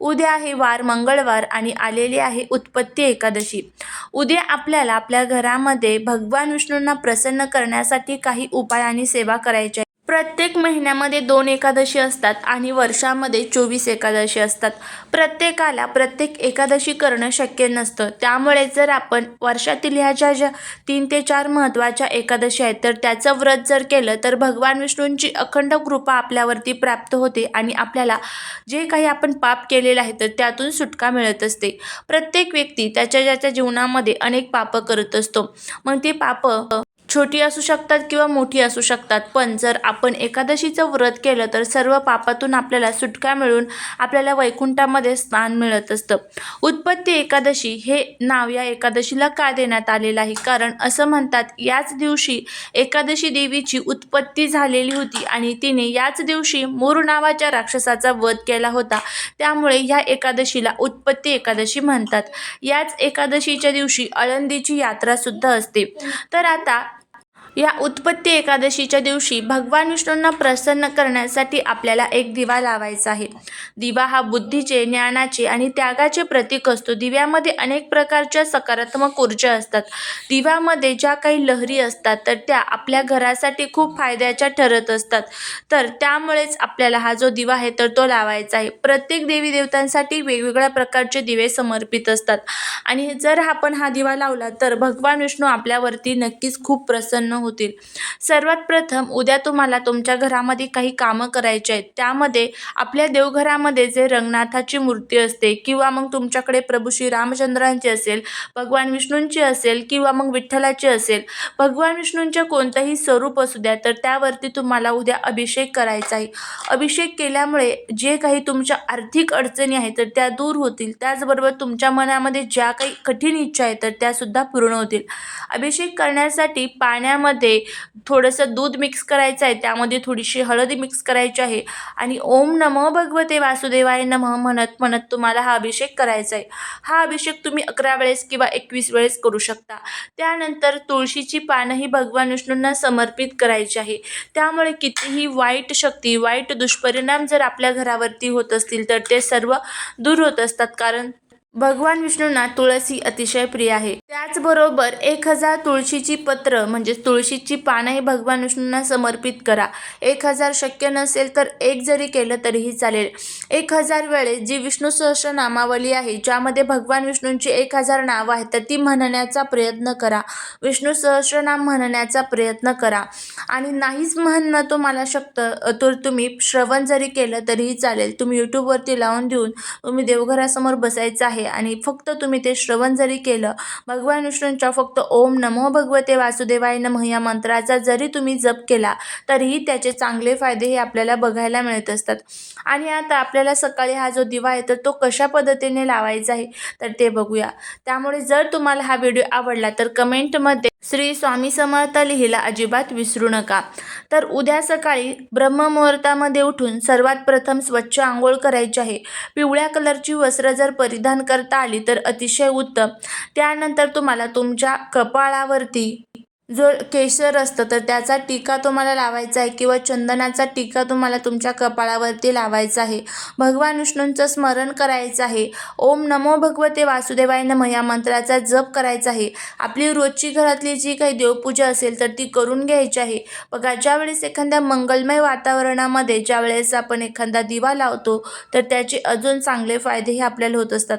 उद्या आहे वार मंगळवार आणि आलेली आहे उत्पत्ती एकादशी. उद्या आपल्याला आपल्या घरामध्ये भगवान विष्णूंना प्रसन्न करण्यासाठी काही उपाय आणि सेवा करायच्या प्रत्येक महिन्यामध्ये दोन एकादशी असतात आणि वर्षामध्ये चोवीस एकादशी असतात. प्रत्येकाला प्रत्येक एकादशी करणं शक्य नसतं. त्यामुळे जर आपण वर्षातील ह्या ज्या ज्या तीन ते चार महत्त्वाच्या एकादशी आहेत तर त्याचं व्रत जर केलं तर भगवान विष्णूंची अखंड कृपा आपल्यावरती प्राप्त होते आणि आपल्याला जे काही आपण पाप केलेलं आहे तर त्यातून सुटका मिळत असते. प्रत्येक व्यक्ती त्याच्या ज्याच्या जीवनामध्ये अनेक पापं करत असतो. मग ते पापं छोटी असू शकतात किंवा मोठी असू शकतात. पण जर आपण एकादशीचं व्रत केलं तर सर्व पापातून आपल्याला सुटका मिळून आपल्याला वैकुंठामध्ये स्थान मिळत असतं. उत्पत्ती एकादशी हे नाव या एकादशीला का देण्यात आलेलं आहे? कारण असं म्हणतात याच दिवशी एकादशी देवीची उत्पत्ती झालेली होती आणि तिने याच दिवशी मूर नावाच्या राक्षसाचा वध केला होता. त्यामुळे ह्या एकादशीला उत्पत्ती एकादशी म्हणतात. याच एकादशीच्या दिवशी आळंदीची यात्रासुद्धा असते. तर आता या उत्पत्ती एकादशीच्या दिवशी भगवान विष्णूंना प्रसन्न करण्यासाठी आपल्याला एक दिवा लावायचा आहे. दिवा हा बुद्धीचे ज्ञानाचे आणि त्यागाचे प्रतीक असतो. दिव्यामध्ये अनेक प्रकारच्या सकारात्मक ऊर्जा असतात. दिव्यामध्ये ज्या काही लहरी असतात तर त्या आपल्या घरासाठी खूप फायद्याच्या ठरत असतात. तर त्यामुळेच आपल्याला हा जो दिवा आहे तर तो लावायचा आहे. प्रत्येक देवी देवतांसाठी वेगवेगळ्या प्रकारचे दिवे समर्पित असतात. आणि जर आपण हा दिवा लावला तर भगवान विष्णू आपल्यावरती नक्कीच खूप प्रसन्न होतील. सर्वात प्रथम उद्या तुम्हाला तुमच्या घरामध्ये काही कामं करायची आहेत. त्यामध्ये आपल्या देवघरामध्ये जे रंगनाथाची मूर्ती असते किंवा मग तुमच्याकडे प्रभू श्री रामचंद्रांची असेल भगवान विष्णूंची असेल किंवा मग विठ्ठलाची असेल भगवान विष्णूंच्या कोणतंही स्वरूप असू द्या तर त्यावरती तुम्हाला उद्या अभिषेक करायचा आहे. अभिषेक केल्यामुळे जे काही तुमच्या आर्थिक अडचणी आहेत तर त्या दूर होतील. त्याचबरोबर तुमच्या मनामध्ये ज्या काही कठीण इच्छा आहेत तर त्यासुद्धा पूर्ण होतील. अभिषेक करण्यासाठी पाण्यामध्ये थोडंसं दूध मिक्स करायचं आहे त्यामध्ये थोडीशी हळद मिक्स करायची आहे. आणि ओम नमो भगवते वासुदेवाय नमः म्हणत म्हणत तुम्हाला हा अभिषेक करायचा आहे. हा अभिषेक तुम्ही अकरा वेळेस किंवा एकवीस वेळेस करू शकता. त्यानंतर तुळशीची पानंही भगवान विष्णूंना समर्पित करायची आहे. त्यामुळे कितीही वाईट शक्ती वाईट दुष्परिणाम जर आपल्या घरावरती होत असतील तर ते सर्व दूर होत असतात. कारण भगवान विष्णूंना तुळसी अतिशय प्रिय आहे. त्याचबरोबर एक हजार तुळशीची पत्र म्हणजे तुळशीची पानंही भगवान विष्णूंना समर्पित करा. एक हजार शक्य नसेल तर एक जरी केलं तरीही चालेल. एक हजार वेळेस जी विष्णू सहस्र नामावली आहे ज्यामध्ये भगवान विष्णूंची एक हजार नावं आहेत तर ती म्हणण्याचा प्रयत्न करा. विष्णू सहस्रनाम म्हणण्याचा प्रयत्न करा. आणि नाहीच म्हणणं तुम्हाला शकतं तर तुम्ही श्रवण जरी केलं तरीही चालेल. तुम्ही यूट्यूबवरती लावून देऊन तुम्ही देवघरासमोर बसायचं आहे. आणि फक्त तुम्ही ते श्रवण जरी केलं भगवान विष्णूंच्या फक्त ओम नमो भगवते वासुदेवाय नमः या मंत्राचा जरी तुम्ही जप केला तरीही त्याचे चांगले फायदे हे आपल्याला बघायला मिळत असतात. आणि आता आपल्याला सकाळी हा जो दिवा आहे तर तो कशा पद्धतीने लावायचा आहे तर ते बघूया. त्यामुळे जर तुम्हाला हा व्हिडिओ आवडला तर कमेंटमध्ये श्री स्वामी समर्थ लिहिला अजिबात विसरू नका. तर उद्या सकाळी ब्रह्ममुहूर्तामध्ये उठून सर्वात प्रथम स्वच्छ आंघोळ करायची आहे. पिवळ्या कलरची वस्त्र जर परिधान करता आली तर अतिशय उत्तम. त्यानंतर तुम्हाला तुमच्या कपाळावरती जो केशर असतं तर त्याचा टीका तुम्हाला लावायचा आहे किंवा चंदनाचा टीका तुम्हाला तुमच्या कपाळावरती लावायचा आहे. भगवान विष्णूंचं स्मरण करायचं आहे. ओम नमो भगवते वासुदेवाय नम या मंत्राचा जप करायचा आहे. आपली रोजची घरातली जी काही देवपूजा असेल तर ती करून घ्यायची आहे. बघा ज्यावेळेस एखाद्या मंगलमय वातावरणामध्ये ज्यावेळेस आपण एखादा दिवा लावतो तर त्याचे अजून चांगले फायदे हे आपल्याला होत असतात.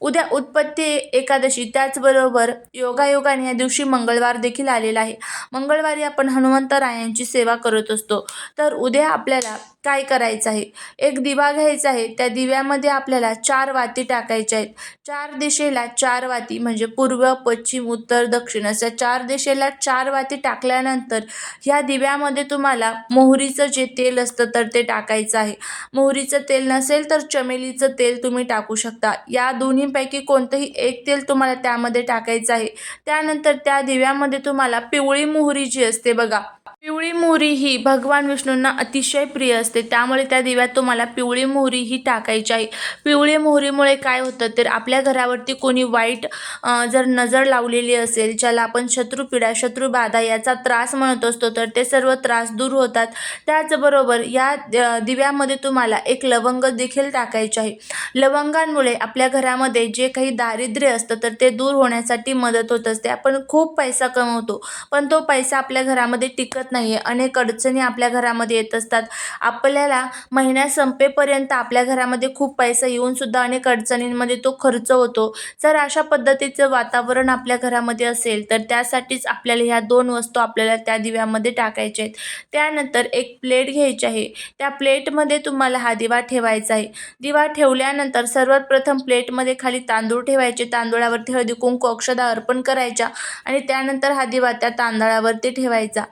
उद्या उत्पत्ती एकादशी त्याचबरोबर योगायोगाने या दिवशी मंगळवार देखील आले आलेला आहे. मंगळवारी आपण हनुमंतरायांची सेवा करत असतो. तर उद्या आपल्याला काय करायचं आहे? एक दिवा घ्यायचा आहे. त्या दिव्यामध्ये आपल्याला चार वाती टाकायच्या आहेत. चार दिशेला चार वाती म्हणजे पूर्व पश्चिम उत्तर दक्षिण अशा चार दिशेला चार वाती टाकल्यानंतर ह्या दिव्यामध्ये तुम्हाला मोहरीचं जे तेल असतं तर ते टाकायचं आहे. मोहरीचं तेल नसेल तर चमेलीचं तेल तुम्ही टाकू शकता. या दोन्हीपैकी कोणतंही एक तेल तुम्हाला त्यामध्ये टाकायचं आहे. त्यानंतर त्या दिव्यामध्ये तुम्हाला पिवळी मोहरी जी असते बघा पिवळी मोहरी ही भगवान विष्णूंना अतिशय प्रिय असते. त्यामुळे त्या दिव्यात तुम्हाला पिवळी मोहरी ही टाकायची आहे. पिवळी मोहरीमुळे काय होतं तर आपल्या घरावरती कोणी वाईट जर नजर लावलेली असेल ज्याला आपण शत्रुपीडा शत्रुबाधा याचा त्रास म्हणत असतो तर ते सर्व त्रास दूर होतात. त्याचबरोबर या दिव्यामध्ये तुम्हाला एक लवंग देखील टाकायचे आहे. लवंगांमुळे आपल्या घरामध्ये जे काही दारिद्र्य असतं तर ते दूर होण्यासाठी मदत होत असते. आपण खूप पैसा कमवतो पण तो पैसा आपल्या घरामध्ये टिकत नाही आहे अनेक अडचणी आपल्या घरामध्ये येत असतात. आपल्याला महिन्या संपेपर्यंत आपल्या घरामध्ये खूप पैसा येऊन सुद्धा अनेक अडचणींमध्ये तो खर्च होतो. जर अशा पद्धतीचं वातावरण आपल्या घरामध्ये असेल तर त्यासाठीच आपल्याला ह्या दोन वस्तू आपल्याला त्या दिव्यामध्ये टाकायच्या आहेत. त्यानंतर एक प्लेट घ्यायची आहे. त्या प्लेटमध्ये तुम्हाला हा दिवा ठेवायचा आहे. दिवा ठेवल्यानंतर सर्वात प्रथम प्लेटमध्ये खाली तांदूळ ठेवायचे. तांदूळावरती हळदी कुंकू अक्षदा अर्पण करायच्या आणि त्यानंतर हा दिवा त्या तांदळावरती ठेवायचा.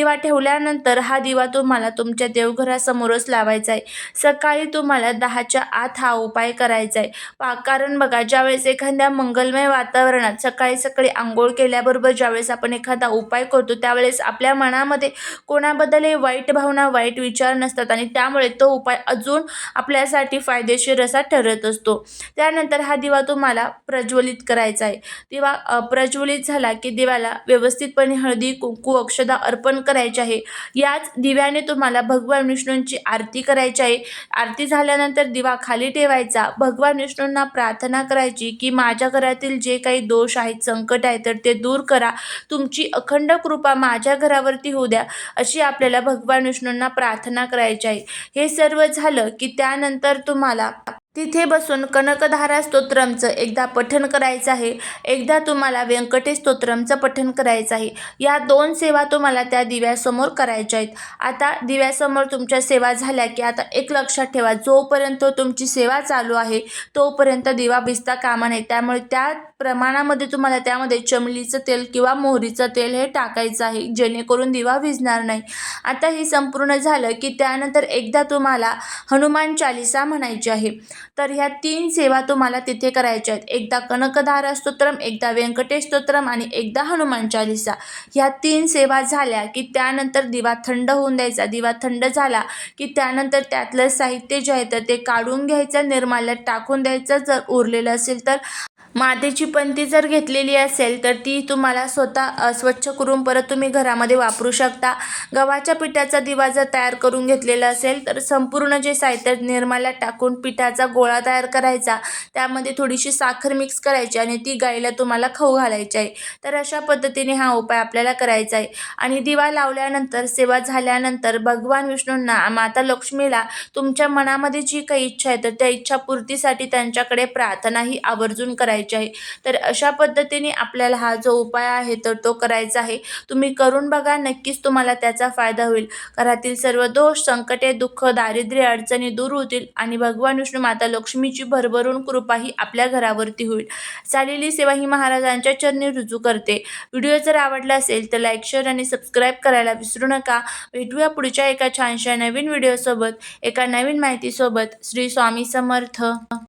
दिवा ठेवल्यानंतर हा दिवा तुम्हाला तुमच्या देवघरासमोरच लावायचा आहे. सकाळी तुम्हाला दहाच्या आत हा उपाय करायचा आहे. पा कारण बघा ज्यावेळेस एखाद्या मंगलमय वातावरणात सकाळी सकाळी आंघोळ केल्याबरोबर ज्यावेळेस आपण एखादा उपाय करतो त्यावेळेस आपल्या मनामध्ये कोणाबद्दलही वाईट भावना वाईट विचार नसतात आणि त्यामुळे तो उपाय अजून आपल्यासाठी फायदेशीर असा ठरत असतो. त्यानंतर हा दिवा तुम्हाला प्रज्वलित करायचा आहे. दिवा प्रज्वलित झाला की दिवाला व्यवस्थितपणे हळदी कुंकू अक्षदा अर्पण करायचे आहे. याच दिव्याने तुम्हाला भगवान विष्णूंची आरती करायची आहे. आरती झाल्यानंतर दिवा खाली ठेवायचा. भगवान विष्णूंना प्रार्थना करायची की माझ्या घरातील जे काही दोष आहेत संकट आहे तर ते दूर करा. तुमची अखंड कृपा माझ्या घरावरती होऊ द्या. अशी आपल्याला भगवान विष्णूंना प्रार्थना करायची आहे. हे सर्व झालं की त्यानंतर तुम्हाला तिथे बसून कनकधारा स्तोत्रमचं एकदा पठण करायचं आहे. एकदा तुम्हाला व्यंकटेश स्तोत्रमचं पठण करायचं आहे. या दोन सेवा तुम्हाला त्या दिव्यासमोर करायच्या आहेत. आता दिव्यासमोर तुमच्या सेवा झाल्या की आता एक लक्षात ठेवा. जोपर्यंत तुमची सेवा चालू आहे तोपर्यंत दिवा भिजता कामा नये. त्यामुळे त्या प्रमाणामध्ये तुम्हाला त्यामध्ये चमलीचं तेल किंवा मोहरीचं तेल हे टाकायचं आहे जेणेकरून दिवा विजणार नाही. आता हे संपूर्ण झालं की त्यानंतर एकदा तुम्हाला हनुमान चालिसा म्हणायची आहे. तर ह्या तीन सेवा तुम्हाला तिथे करायच्या आहेत. एकदा कनकधारा स्तोत्रम एकदा व्यंकटेश स्तोत्रम आणि एकदा हनुमान चालिसा. ह्या तीन सेवा झाल्या की त्यानंतर दिवा थंड होऊन द्यायचा. दिवा थंड झाला की त्यानंतर त्यातलं साहित्य जे आहे तर ते काढून घ्यायचं निर्माल्यात टाकून द्यायचं. जर उरलेलं असेल तर मातीची पणती जर घेतलेली असेल तर ती तुम्हाला स्वतः स्वच्छ करून परत तुम्ही घरामध्ये वापरू शकता. गव्हाच्या पिठाचा दिवा जर तयार करून घेतलेला असेल तर संपूर्ण जे साहित्य निर्माल्यात टाकून पिठाचा गोळा तयार करायचा. त्यामध्ये थोडीशी साखर मिक्स करायची आणि ती गाईला तुम्हाला खाऊ घालायची आहे. तर अशा पद्धतीने हा उपाय आपल्याला करायचा आहे. आणि दिवा लावल्यानंतर सेवा झाल्यानंतर भगवान विष्णूंना माता लक्ष्मीला तुमच्या मनामध्ये जी काही इच्छा आहे तर त्या इच्छापूर्तीसाठी त्यांच्याकडे प्रार्थनाही आवर्जून करायची करायची आहे. तर अशा पद्धतीने आपल्याला हा जो उपाय आहे तर तो करायचा आहे. तुम्ही करून बघा नक्कीच तुम्हाला त्याचा फायदा होईल. घरातील सर्व दोष संकटे दुःख दारिद्र्य अडचणी दूर होतील आणि भगवान विष्णू माता लक्ष्मीची भरभरून कृपा ही आपल्या घरावरती होईल. चालेली सेवा ही महाराजांच्या चरणी रुजू करते. व्हिडिओ जर आवडला असेल तर लाईक शेअर आणि सबस्क्राईब करायला विसरू नका. भेटूया पुढच्या एका छानशा नवीन व्हिडिओसोबत एका नवीन माहितीसोबत. श्री स्वामी समर्थ.